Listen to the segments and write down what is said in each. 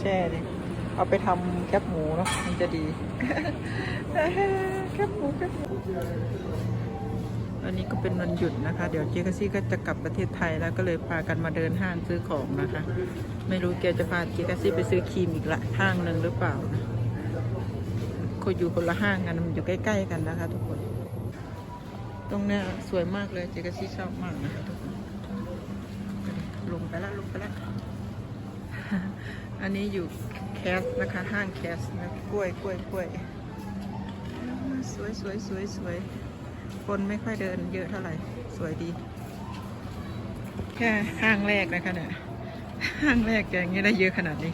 แช่ดิ เอาไปทำแคบหมูเนาะมันจะดี แคบหมูแคบหมูวันนี้ก็เป็นวันหยุดนะคะ เดี๋ยวเจคซี่ก็จะกลับประเทศไทยแล้วก็เลยพากันมาเดินห้างซื้อของนะคะ ไม่รู้แกจะพาเจคซี่ไปซื้อครีมอีกละห้างหนึ่งหรือเปล่านะคนอยู่คนละห้างกันมันอยู่ใกล้ ๆ กันนะคะ ทุกคน ตรงเนี้ยสวยมากเลยเจคซี่ชอบมากนะคะทุกคนลงไปแล้วลงไปแล้ว อันนี้อยู่แคสนะคะห้างแคสนะกล้วยกล้วยกล้วยสวยสวยสวยสวยคนไม่ค่อยเดินเยอะเท่าไหร่ สวยดี แค่ห้างแรกนะคะเนี่ยห้างแรกแกอย่างนี้ได้เยอะขนาดนี้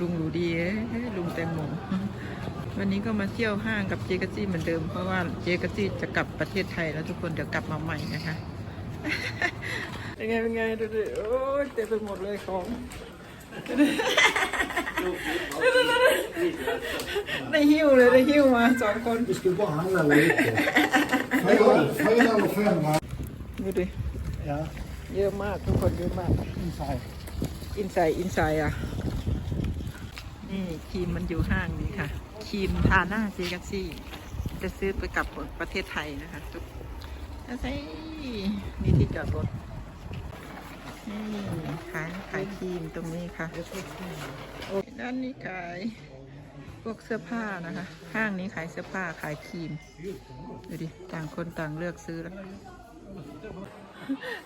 ลุงรู้ดีเอ้ยลุงแตงโมวันนี้ก็มาเที่ยวห้างกับเจกซี่เหมือนเดิมเพราะว่าเจกซี่จะกลับประเทศไทยแล้วทุกคนเดี๋ยวกลับมาใหม่นะคะเป็นไงเป็นไงดูดิโอ้เต็มไปหมดเลยของ ได้หิ้วเลยได้หิ้วมาสองคน Vi skulle bara handla lite. Fyra, fyra och fem va? ดูดิ Ja, เยอะมากทุกคนเยอะมาก inside. อินไซด์อินไซด์อะ นี่ครีมมันอยู่ห้างนี้ค่ะ ครีมทาหน้าเจกัสซี่ จะซื้อไปกลับประเทศไทยนะคะทุกแล้วใช่นี่ที่จอดรถ นี่ขายขายครีมตรงนี้ค่ะโอ้ด้านนี้ขายพวกเสื้อผ้านะคะ ห้างนี้ขายเสื้อผ้าขายครีม ดูดิ ต่างคนต่างเลือกซื้อแล้ว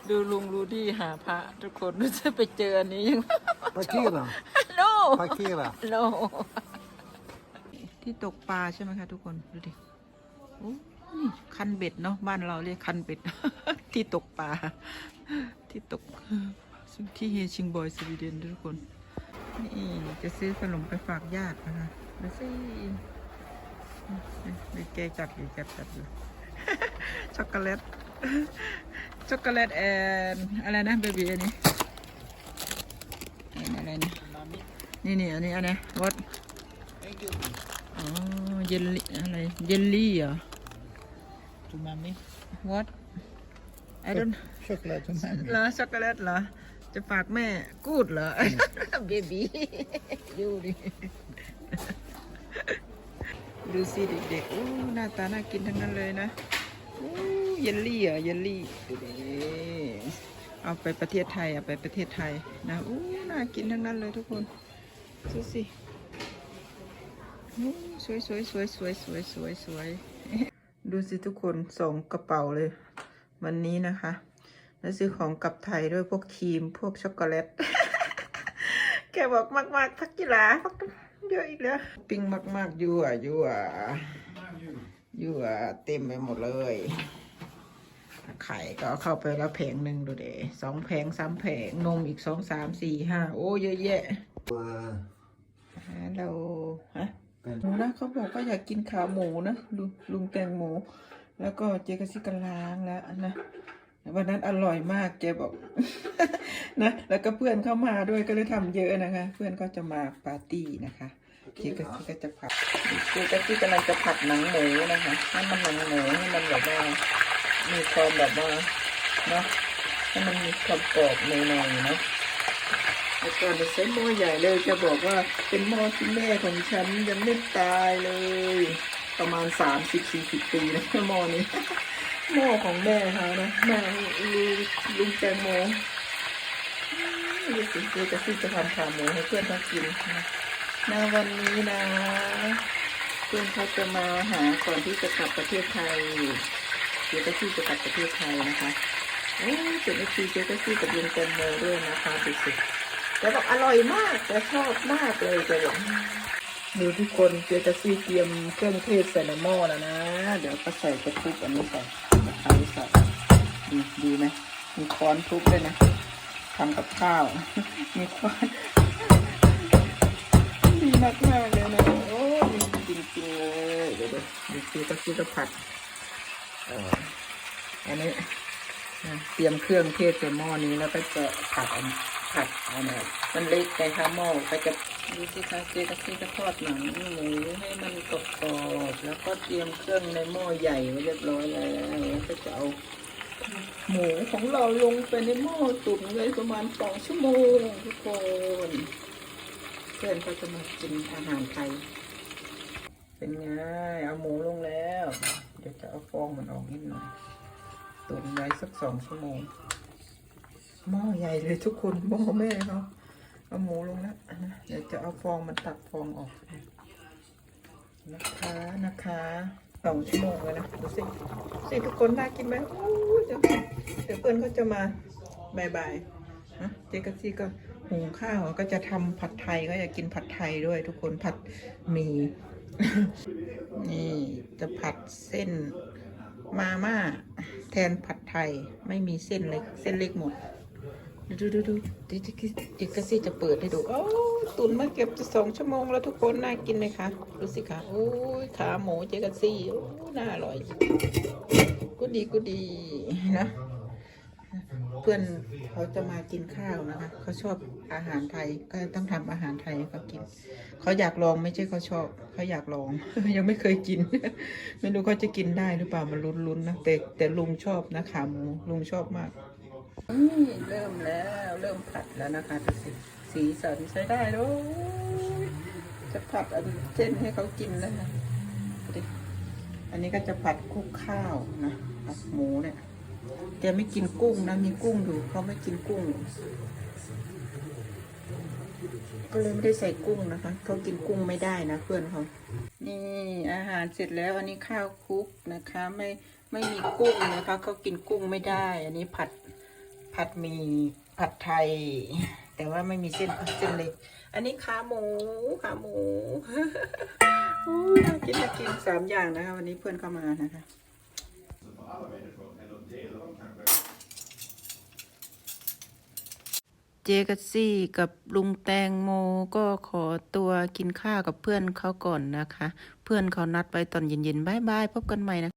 ดูลุงรูดี้หาพระทุกคนรู้จะไปเจออันนี้ยัง Parkera. no Parkera. no ที่ตกปลาใช่ไหมคะทุกคน ดูดิโอ้นี่คันเบ็ดเนาะบ้านเราเรียกคันเบ็ดที่ตกปลา ที่ตกที่เฮชิงบอยสวีเดนด้วยทุกคน นี่จะซื้อขนมไปฝากญาตินะคะดูสิมีแกจับอยู่จับจับอยู่ ช็อกโกแลต ช็อกโกแลตแอนอะไรนะเบบีอันนี้อันอะไรนะนี่นี่อันนี้อันนี้วอดอ๋อเยลลี่อะไร เยลลี่เหรอ To mommy. what I don't Chocolate to mommy. เหรอช็อกโกแลตเหรอ จะฝากแม่กูดเหรอเบบีดูดิดูสิเด็กๆอู้หน้าตาน่ากินทั้งนั้นเลยนะอู้เยลลี่เหรอเยลลี่ดูดิเอาไปประเทศไทยเอาไปประเทศไทยนะอู้น่ากินทั้งนั้นเลยทุกคนดูสิอู้สวยสวยสวยสวยสวยสวยสวยดูสิทุกคนส่งกระเป๋าเลย วันนี้นะคะแล้วซื้อของกลับไทยด้วยพวกครีมพวกช็อกโกแลต แกบอกมากๆพักกีฬาพักเยอะอีกแล้ว ปิ้งมากๆยั่วยั่วยั่วเต็มไปหมดเลย ไข่ก็เข้าไปแล้วแผงหนึ่งดูเดสองแผงสามแผงนมอีกสองสามสี่ห้าโอ้เยอะแยะฮัลโหลฮะหมูนะเขาบอกว่าอยากกินขาหมูนะลุงลุงแตงหมู แล้วก็เจก็ซิกล้างแล้วนะวันนั้นอร่อยมากเจบอกนะแล้วก็เพื่อนเข้ามาด้วยก็เลยทำเยอะนะคะ เพื่อนก็จะมาปาร์ตี้นะคะเจก็ซิก็จะผัดเจก็ซิกำลังจะผัดหนังหมูนะคะให้มันหนังหมูให้มันแบบว่ามีความแบบว่าเนาะให้มันมีความกรอบหน่อยๆเนาะแล้วก็จะใช้หม้อใหญ่เลยจะบอกว่าเป็นหม้อที่แม่ของฉันยังไม่ตายเลย ประมาณสามสิบสี่สิบปีนะหม้อนี้หม้อของแม่เขานะแม่ลุงลุงแตงโมนี่สิเจ๊จะซื้อจะทำขาหมูให้เพื่อนเขากินนะวันนี้นะ เพื่อนเขาจะมาหาก่อนที่จะกลับประเทศไทยเจ๊ก็ซื้อจะกลับประเทศไทยนะคะโอ้ยเป็นเอฟซีเจ๊ก็ซื้อกับลุงแตงโมด้วยนะคะดูสิแต่บอกอร่อยมากแต่ชอบมากเลยจะบอก ดูทุกคนเจจะซีเตรียมเครื่องเทศใส่ในหม้อแล้วนะ เดี๋ยวก็ใส่กระทุกอันนี้ใส่ตะไคร้ใส่ดีดีไหมมีค้อนทุบด้วยนะทำกับข้าว มีค้อนดีมากมากเลยนะโอ้ดีจริงๆเลยเดี๋ยวเดี๋ยวมีซีก็ซีก็ผัดเอออันนี้เตรียมเครื่องเทศใส่หม้อนี้แล้วก็จะผัดอัน ผัดเอาเนี่ยมันเล็กไปค่ะหม้อก็จะดูสิคะเจ๊ก็ที่จะทอดหนังหมูให้มันกรอบๆแล้วก็เตรียมเครื่องในหม้อใหญ่ไว้เรียบร้อยแล้วก็จะเอาหมูของเราลงไปในหม้อตุ๋นไว้ประมาณสองชั่วโมงทุกคนเพื่อนก็จะมากินอาหารไทย เป็นไงเอาหมูลงแล้ว เดี๋ยวจะเอาฟองมันออกนิดหน่อยตุ๋นไว้สักสองชั่วโมง หม้อใหญ่เลยทุกคนหม้อแม่เขาเอาหมูลงแล้วนะเดี๋ยวจะเอาฟองมันตักฟองออก นะคะนะคะสองชั่วโมงแล้วนะดูสิสิทุกคนน่ากินไหมโอ้เดี๋ยวเดี๋ยวเพื่อนเขาจะมาบ่ายนะเจ๊กซี่ก็หุงข้าวก็จะทำผัดไทยก็อยากกินผัดไทยด้วย ทุกคนผัดหมี่นี่จะผัดเส้นมาม่าแทนผัดไทยไม่มีเส้นเล็กเส้นเล็กหมด ดูดูดูดิจิกิจิกซี่จะเปิดให้ดูโอ้ตุนมาเก็บจะสองชั่วโมงแล้วทุกคนน่ากินเลยค่ะดูสิค่ะโอ้ยขาหมูเจิกซี่โอ้น่าอร่อยกูดีกูดีนะเพื่อนเขาจะมากินข้าวนะคะเขาชอบอาหารไทยก็ต้องทำอาหารไทยให้เขากินเขาอยากลองไม่ใช่เขาชอบเขาอยากลอง ยังไม่เคยกิน ไม่รู้เขาจะกินได้หรือเปล่ามันลุ้นๆนะแต่แต่ลุงชอบนะขาหมูลุงชอบมาก นี่เริ่มแล้วเริ่มผัดแล้วนะคะดูสิสีสันใช้ได้แล้วจะผัดอันเส้นให้เขากินแล้วนะอันนี้ก็จะผัดคลุกข้าวนะผัดหมูเนี่ยแกไม่กินกุ้งนะมีกุ้งอยู่เขาไม่กินกุ้ง ก็เลยไม่ได้ใส่กุ้งนะคะเขากินกุ้งไม่ได้นะเพื่อนเขานี่อาหารเสร็จแล้วอันนี้ข้าวคลุกนะคะ ไม่ไม่มีกุ้งนะคะเขากินกุ้งไม่ได้ อันนี้ผัด ผัดหมี่ผัดไทย แต่ว่าไม่มีเส้นเส้นเล็ก อันนี้ขาหมูขาหมูโอ้น่ากินน่ากินสามอย่างนะคะ วันนี้เพื่อนเข้ามานะคะเจกัสซี่กับลุงแตงโมก็ขอตัวกินข้าวกับเพื่อนเขาก่อนนะคะ เพื่อนเขานัดไปตอนเย็นๆบายบายพบกันใหม่นะ